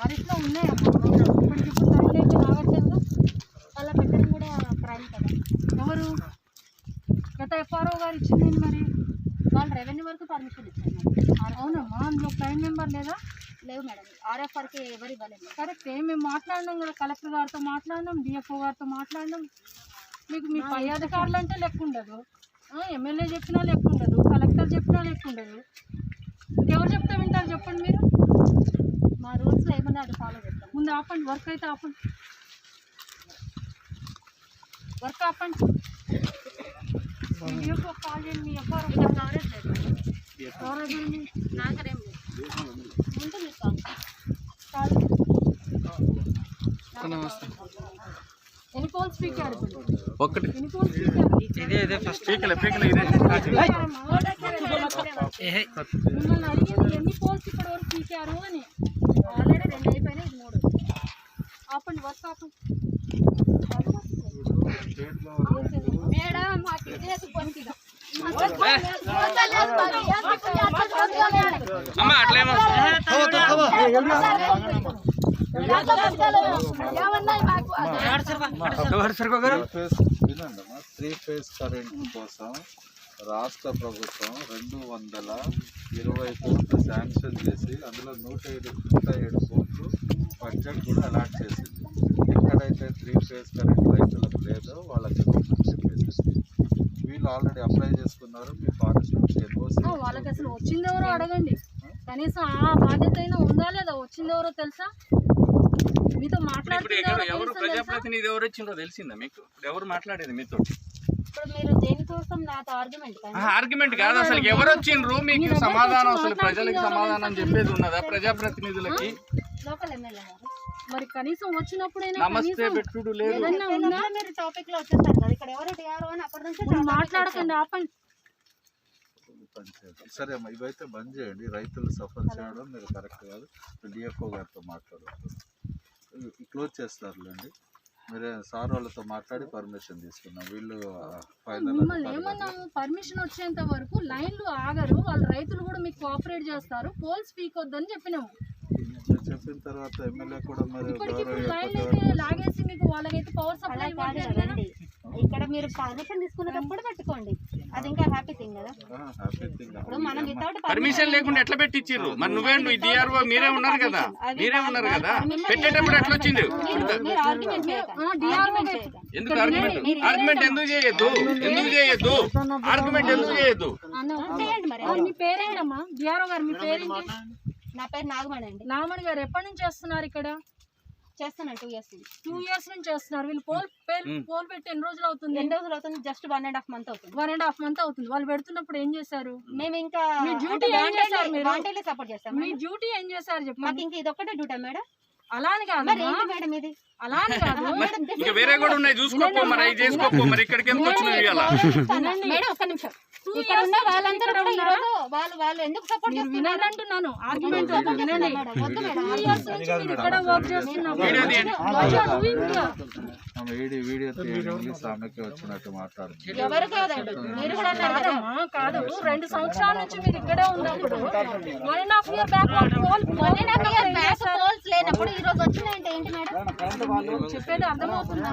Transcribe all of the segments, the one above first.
ఆడిట్లో ఉన్నాయమ్మా ఇప్పటికిప్పుడు టైం రావట్లేదు. వాళ్ళ పెట్టడం కూడా ప్రైమ్ కదా. ఎవరు? గత ఎఫ్ఆర్ఓ గారు ఇచ్చింది మరి? వాళ్ళు రెవెన్యూ వరకు పర్మిషన్ ఇచ్చారు అవునమ్మా అందులో ప్రైమ్ నెంబర్ లేదా? లేవు మేడం. ఆర్ఎఫ్ఆర్కి ఎవరు ఇవ్వలేదు. కరెక్టే మేము మాట్లాడినాం కదా కలెక్టర్ గారితో మాట్లాడినాం డిఎఫ్ఓ గారితో మాట్లాడినాం. మీకు మీ పై అధికారులు అంటే లెక్క ఉండదు. ఎమ్మెల్యే చెప్పినా లెక్క ఉండదు కలెక్టర్ చెప్పినా లెక్క ఉండదు. ఇంకెవరు చెప్తే వింటారు చెప్పండి మీరు? మా రూల్స్లో ఏముందో అది ఫాలో చేస్తాం ముందు ఆపండి వర్క్ అయితే ఆపండి వర్క్ ఆపండి డిఎఫ్ఓ కాల్ చేయండి మీ ఎఫ్ఆర్ఓ ఇక్కడ కవరేజ్ లేదు. కవరేజ్ ఉంది. నాకరేం లేదు. ఉంటుంది కాల్ ఎన్ని పోల్స్ పీకారు ఇప్పుడు? ఒక్కటి ఎన్ని పోల్స్ పీకారు? ఇదే ఇదే ఫస్ట్ పీకలే పీకలే ఇదే. మిమ్మల్ని అడిగింది ఎన్ని పోల్స్ ఇప్పటి వరకు పీకారు అని. ఆల్రెడీ రెండు అయిపోయినాయి ఇది మూడు ఆపండి వర్క్ ఆపండి మేడం మాకు ఇదే పొందిగా అమ్మ అట్లేమో ఎవరు సరిపోగారు ఫేస్ వినండమ్మా త్రీ ఫేజ్ కరెంట్ కోసం రాష్ట్ర ప్రభుత్వం రెండు వందల ఇరవై కోట్లు శాంక్షన్ చేసి అందులో నూట ఏడు నూట ఏడు కోట్లు బడ్జెట్ కూడా అలాట్ చేసింది. ఎక్కడైతే త్రీ ఫేజ్ కరెంట్ రైతులకు లేదో వాళ్ళకి చెప్పేసి వీళ్ళు ఆల్రెడీ అప్లై చేసుకున్నారు మీ ఫారెస్ట్ నుంచి ఎన్ఓసి ఆ, వాళ్ళకి అసలు వచ్చింది ఎవరో అడగండి. కనీసం ఆ బాధ్యత అయినా ఉందా లేదా? వచ్చింది ఎవరో తెలుసా? మీతో ఎక్కడ ఎవరో? ప్రజాప్రతినిధి ఎవరు వచ్చిందో తెలిసిందా మీకు? ఎవరు మాట్లాడేది మీతో ఇప్పుడు మీరు దేనికోసం నాతో ఆర్గ్యుమెంట్ కానీ ఆర్గ్యుమెంట్ కాదు అసలు ఎవరు వచ్చిండ్రు? మీకు సమాధానం అసలు ప్రజలకు సమాధానం చెప్పేది ఉన్నదా? ప్రజాప్రతినిధులకి? మరి కనీసం వచ్చినప్పుడైనా టాపిక్లో వచ్చేస్తారు కదా ఇక్కడ ఎవరు టీఆర్ఓ అని అప్పటి నుంచి మీరు మాట్లాడకండి ఆపండి. సరే అమ్మా ఇవైతే బంద్ చేయండి. రైతులు సఫర్ చేయడం మీరు కరెక్ట్ కాదు. డిఎఫ్ఓ గారితో మాట్లాడవచ్చు క్లోజ్ చేస్తారులేండి. మీరే సార్ వాళ్ళతో మాట్లాడి పర్మిషన్ తీసుకున్నాం. వీళ్ళు మిమ్మల్ని ఏమన్నాము పర్మిషన్ వచ్చేంత వరకు లైన్లు ఆగరు. వాళ్ళ రైతులు కూడా మీకు కోఆపరేట్ చేస్తారు. పోల్స్ పీకొద్దని చెప్పినాము. చెప్పిన తర్వాత ఎమ్మెల్యే కూడా మరి ఇప్పటికి ఇప్పుడు లైన్లు అయితే లాగేసి మీకు వాళ్ళకైతే పవర్ సప్లై మీరు పర్మిషన్ తీసుకునేటప్పుడు పెట్టుకోండి. అది ఇంకా హ్యాపీ థింగ్ కదా. హ్యాపీ థింగ్ ఇప్పుడు మనం వితౌట్ పర్మిషన్ లేకుండా ఎట్లా పెట్టించిర్రు మరి నువ్వే నువ్వు డిఆర్ఓ మీరే ఉన్నారు కదా. మీరే ఉన్నారు కదా. పెట్టేటప్పుడు ఎట్లా వచ్చింది ఎందుకు ఆర్గ్యుమెంట్ ఆర్గ్యుమెంట్ ఎందుకు చేయొద్దు? ఎందుకు చేయొద్దు. ఆర్గ్యుమెంట్ ఎందుకు చేయొద్దు? మీ పేరేంటమ్మా? డిఆర్ఓ గారు మీ పేరేంటి? నా పేరు నాగమణి అండి. నామణి గారు ఎప్పటి నుంచి చేస్తున్నారు ఇక్కడ? చేస్తున్నాను టూ ఇయర్స్ టూ ఇయర్స్ నుంచి చేస్తున్నారు. వీళ్ళు పోల్ పేల్ పోల్ పెట్టి ఎన్ని రోజులు అవుతుంది? ఎన్ని రోజులు అవుతుంది? Just one and half month అవుతుంది. వన్ అండ్ హాఫ్ మంత్ అవుతుంది. వాళ్ళు పెడుతున్నప్పుడు ఏం చేశారు? మేము ఇంకా మీ duty ఏం చేశారు మీరు? వాంటేలే సపోర్ట్ చేస్తాం మీ డ్యూటీ ఏం చేశారు మాకు చెప్పండి ఇంకా ఇది ఒక్కటే డ్యూటా మేడం అలా అని కాదు మేడం ఇది? అలా అని కాదు ఇంకా వేరే కూడా ఉన్నాయి. చూసుకోపో మరి అవి చేసుకోపో మరి. ఇక్కడికి ఎందుకు వచ్చినావు ఇవాళ మేడం ఒక్క నిమిషం. ఇక్కడ ఉన్న వాళ్ళందరూ కూడా ఈ రోజు వాళ్ళు వాళ్ళు ఎందుకు సపోర్ట్ మీరు చేస్తున్నారు? అంటున్నాను ఆర్గ్యుమెంట్ వినండి. టూ ఇయర్స్ నుంచి ఇక్కడ వర్క్ ఎవరు కాదండి? కూడా కదా. రెండు సంవత్సరాల నుంచి మీరు ఇక్కడే ఉన్నప్పుడు one and half year back pole one and half year back poles లేనప్పుడు ఈ రోజు వచ్చినాయంటే ఏంటి మేడం? చెప్పేది అర్థమవుతుందా?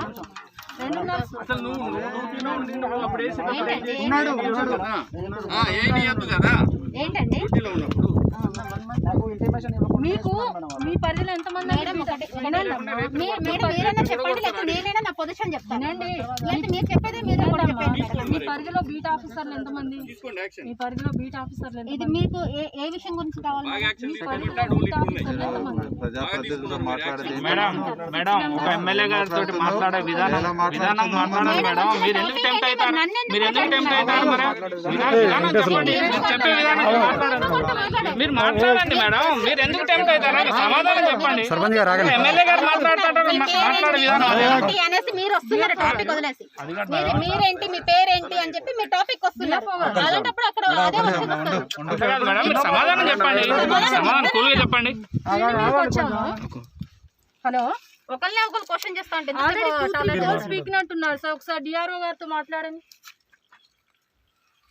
ఏంటండి? మీకు మీ పరిధిలో ఎంతమంది మేడం ఒకటి చెప్పండి లేకపోతే నేనైనా నా పొజిషన్ చెప్తాను. వినండి. లేకపోతే మీరు చెప్పేది మీరు కూడా చెప్పండి మేడం. మీ పరిధిలో బీట్ ఆఫీసర్లు ఎంతమంది? తీసుకోండి యాక్షన్ మీ పరిధిలో బీట్ ఆఫీసర్లు ఇది మీకు ఏ ఏ విషయం గురించి కావాలి? మేడం మేడం ఒక ఎమ్మెల్యే గారితో మాట్లాడే విధానం విధానం మాట్లాడాలి మేడం. మీరు ఎందుకు టెంప్ట్ అవుతారు? మీరు? ఎందుకు టెంప్ట్ అవుతారు మరి విధానం విధానం చెప్పండి. మీరు చెప్పే విధానం మాట్లాడండి మీరు మాట్లాడండి మేడం. మీరు ఎందుకు టెంప్ట్ అవుతారు? సమాధానం చెప్పండి. ఎమ్మెల్యే గారు మాట్లాడతారు మాట్లాడే విధానం అనేసి మీరు వస్తున్నారు టాపిక్ వదిలేసి. మీరు మీరేంటి మీ పేరేంటి అని చెప్పి మీ టాపిక్ వస్తున్నారు. అలాంటప్పుడు అక్కడ అదే సమాధానం చెప్పండి. సమాధానం హలో? ఒకళ్ళనే ఒకరు క్వశ్చన్ చేస్తా ఉంటే ఆల్రెడీ ఎందుకు టూ త్రీ tolerate టైమ్స్ స్పీకినట్టున్నారు సార్ ఒకసారి డిఆర్ఓ గారితో మాట్లాడండి.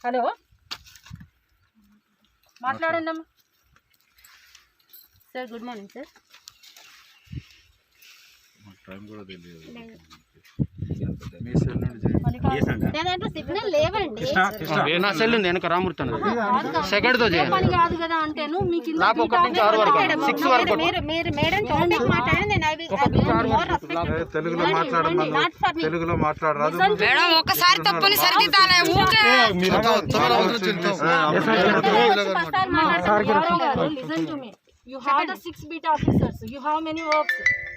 హలో? మాట్లాడండి అమ్మా. Sir good morning sir time కూడా తెలియదు మీ సెల్ నుండి చేయండి నా దాంట్లో సిగ్నల్ లేవండి నా సెల్ ఉంది వెనక రామూర్తి అన్నది సెకండ్తో చేయండి పని కాదు కదా అంటేను మీకు ఇంత నాకు ఒకటి నుంచి ఆరు వరకు సిక్స్ మీరు- వరకు మీరు మీరు మేడం మాట్లాడండి తెలుగులో మాట్లాడమను. తెలుగులో మాట్లాడరాదు మేడం ఒక్కసారి తప్పుని సరిదిద్దాలే ఊకే the six beat officers. You have many works.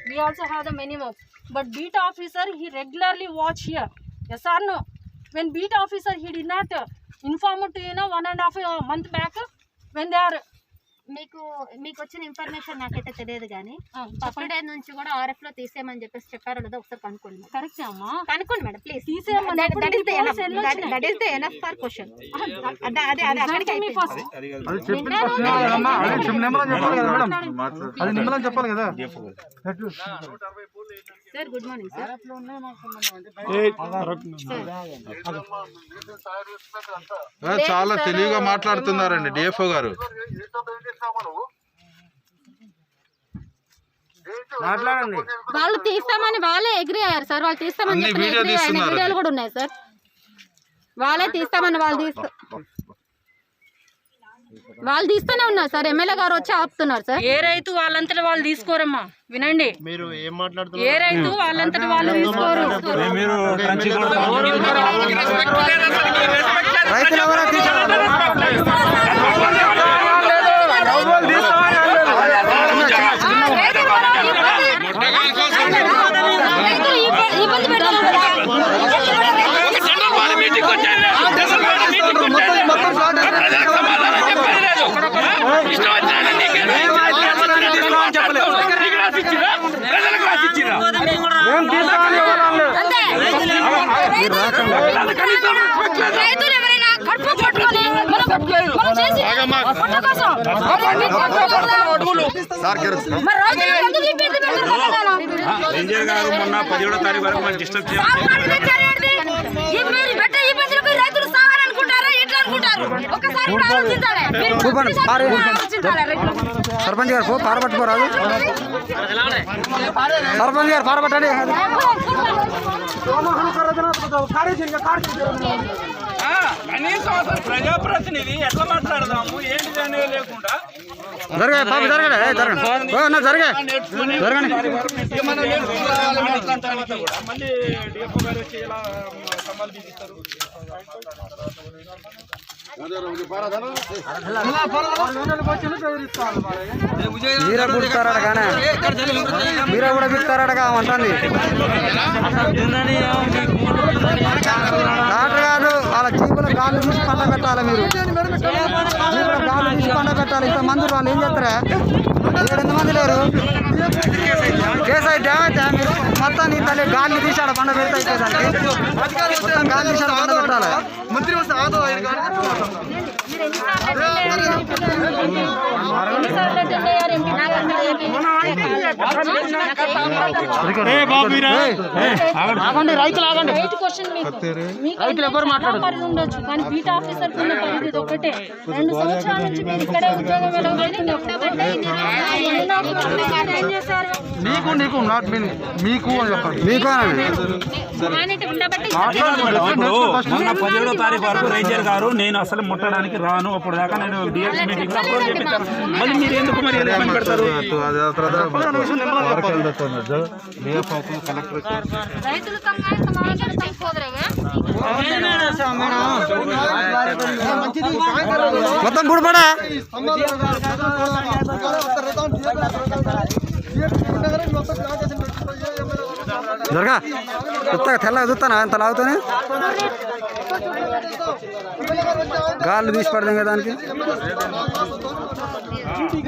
We also have the works. But beat officer, he regularly watch here. Yes or no? When beat officer, he did not uh, inform to you know one and a half uh, month back uh, when they are. మీకు మీకు వచ్చిన information నాకైతే తెలియదు కానీ Uh, first day నుంచి కూడా ఆర్ఎఫ్లో తీసేయమని చెప్పేసి చెప్పారో లేదో ఒకసారి కనుక్కోండి correct అమ్మా కనుక్కోండి మేడం ప్లీజ్ తీసేయమని దట్ ఎప్పుడు ఇస్ ద మీకు ఎనఫ్ ఎన్ని వచ్చినాయి? That is the enough for question అదే అదే అక్కడికి నిమ్మలని చెప్పాలి కదా సార్ గుడ్ మార్నింగ్ సార్ ఆ, చాలా తెలివిగా మాట్లాడుతున్నారండి డిఎఫ్ఓ గారు. మాట్లాడండి. వాళ్ళు తీస్తామని వాళ్ళే ఎగ్రీ అయ్యారు సార్ వాళ్ళు తీస్తామని. వీడియోలు కూడా ఉన్నాయి సార్ వాళ్ళే తీస్తామని వాళ్ళు తీస్తా వాళ్ళు తీస్తూనే ఉన్నారు సార్ ఎమ్మెల్యే గారు వచ్చి ఆపుతున్నారు సార్ ఏ రైతు వాళ్ళంతటి వాళ్ళు తీసుకోరమ్మా వినండి మీరు ఏం మాట్లాడుతున్నారు ఏ రైతు వాళ్ళంతటి వాళ్ళు తీసుకోరు రైతులు ఎవరో రైతులు ఇబ్బ- ఇబ్బంది పెడతారు కదా రైతులు ఎవరైనా కడుపు పట్టుకొని మనం మనం చేసి పొట్ట కోసం మరి రైతులు ఎందుకు ఇబ్బంది పెడతారు కొత్తగానో? రేంజర్ గారు మొన్న పదిహేడో తారీఖు వరకు మనం డిస్టర్బ్ చేయాలి మాట పెట్టారేంటి? ఈ మీరు పెట్టే ఇబ్బందులకు రైతులు సాగాలనుకుంటారా ఇట్లా అనుకుంటారు ఒక్కసారి కూడా ఆలోచించాలి మీరు ఒక్కసారి కూడా ఆలోచించాలి రైతులు. సర్పంచ్ గారు పో పారబట్టుకోరాదు సర్పంచ్ గారు పారబట్టండి కనీసం అసలు ప్రజాప్రతినిధి ఎట్లా మాట్లాడదాము? ఏంటి అనేది లేకుండా? జరగా బాబు జరగలే. ఏ, జరగండి. ఓ, అన్న జరగా జరగండి. మనం నేర్చుకోవాలి మాట్లాడటానికి కూడా. మళ్ళీ డిఎఫ్ఓ గారు వచ్చి ఇలా సవాల్ తీస్తారు మీరే గుర్తారట కానీ మీరే కూడా బిగుతారట అంటుంది డాక్టర్ గారు వాళ్ళ జీబుల గాలి చూసి పండ పెట్టాలి మీరు జీబుల గాలు తీసి పండ పెట్టాలి ఇంత మంది వాళ్ళు ఏం చేస్తారా ఏడు మంది లేరు కేసు అయితే మీరు మొత్తాన్ని తల్లి గాలిని తీసి పండ పెడతాయి అయిపోయేదానికి మొత్తం గాలి తీసి పండ పెట్టాలి? మంత్రి వస్తే ఎన్నిసార్లు attend అయ్యారు ఎంపీ? నాకు అసలు ఆగండి రైతులు ఆగండి మీకు ఎవరు ఉండొచ్చు కానీ బీట్ ఆఫీసర్ పరిధి ఒకటే రెండు సంవత్సరాల నుంచి మీరు ఇక్కడే ఉద్యోగం నీకు నాట్ మీన్ మీకు అని చెప్పండి మీకు మొన్న పదిహేడో తారీఖు వరకు రేంజర్ గారు నేను అసలు ముట్టడానికి రాను అప్పుడు దాకా నేను డిఎస్ మీటింగ్ అప్రోచ్ మళ్ళీ మీరు ఎందుకు మరి ఎలా రైతులు సమావేశాలు మొత్తం గుడిపడా జరగా కొత్తగా తెల్ల చూస్తానా? ఎంత లాగుతానే గాళ్ళు తీసి పడదాం కదా దానికి.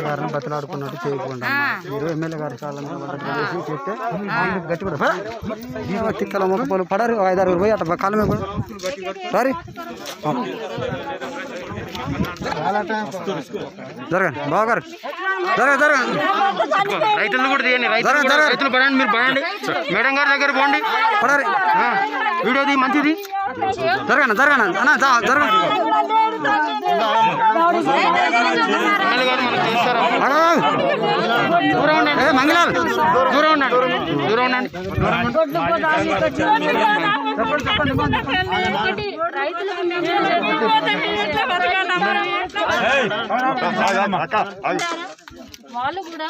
గారిని బతిలాడుకున్నట్టు చేయకుండా మీరు ఎమ్మెల్యే గారి చాలా చెప్తే గట్టి కూడా తిక్కల పడరు ఐదారు పోయి అట్లా కాలం మీద పడు. రారి. జరగండి. బాబు గారు జరగ జరగండి. రైతులను కూడా తీయండి రైతులు జరగండి, జరగండి. పడండి మీరు పడండి మేడం గారి దగ్గర పోండి. పడారి ఆ, వీడియోది మంచిది? జరగన జరగన? అన్న జరగన? దూరం ఉండండి ఏ మంగళాలు దూరం ఉండండి. దూరం ఉండండి. వాళ్ళు కూడా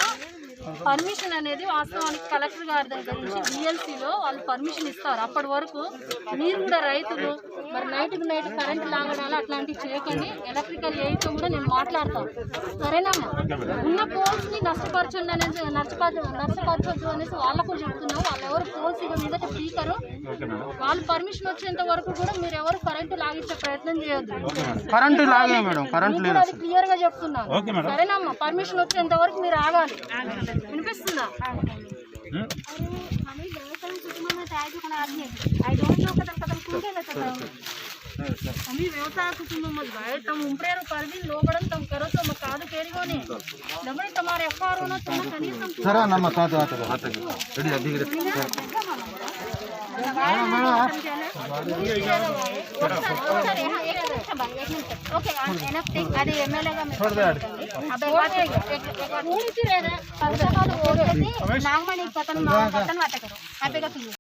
పర్మిషన్ అనేది వాస్తవానికి కలెక్టర్ గారి దగ్గర నుంచి బిఎల్సీలో వాళ్ళు పర్మిషన్ ఇస్తారు. అప్పటి వరకు మీరు కూడా రైతులు మరి నైట్కి నైట్ కరెంట్ లాగడాలు అట్లాంటివి చేయకండి. ఎలక్ట్రికల్ ఏతో కూడా నేను మాట్లాడతాను. సరేనమ్మా ఉన్న పోల్స్ని నష్టపరచండి అనేది నష్టపరచ నష్టపరచొద్దు అనేసి వాళ్ళకు చెప్తున్నాం వాళ్ళు ఎవరు పోల్స్ ఇక మీద స్పీకరు వాళ్ళు పర్మిషన్ వచ్చేంత వరకు కూడా మీరు ఎవరు కరెంటు లాగించే ప్రయత్నం చేయొద్దు. కరెంటు లాగే మేడం కరెంట్ లేదు అది క్లియర్గా చెప్తున్నాను. సరేనమ్మా పర్మిషన్ వచ్చేంత వరకు మీరు ఆగాలి. వినిపిస్తుందా અમે વ્યવસાય કુટુંબમાં જ ભાઈ તમે ઉંપરેરો પરવીન લોબડન તમે કરો છો મેં કાદુ કેરીઓને ડબડે તમારે અખબારો ના તમે કનીસમ సరే అన్నమ్మ తాత తాత రెడీ అది ఓకే అది. ఎమ్మెల్యేగా నాగమణి పక్కన పక్కన పట్టకరు హ్యాపీగా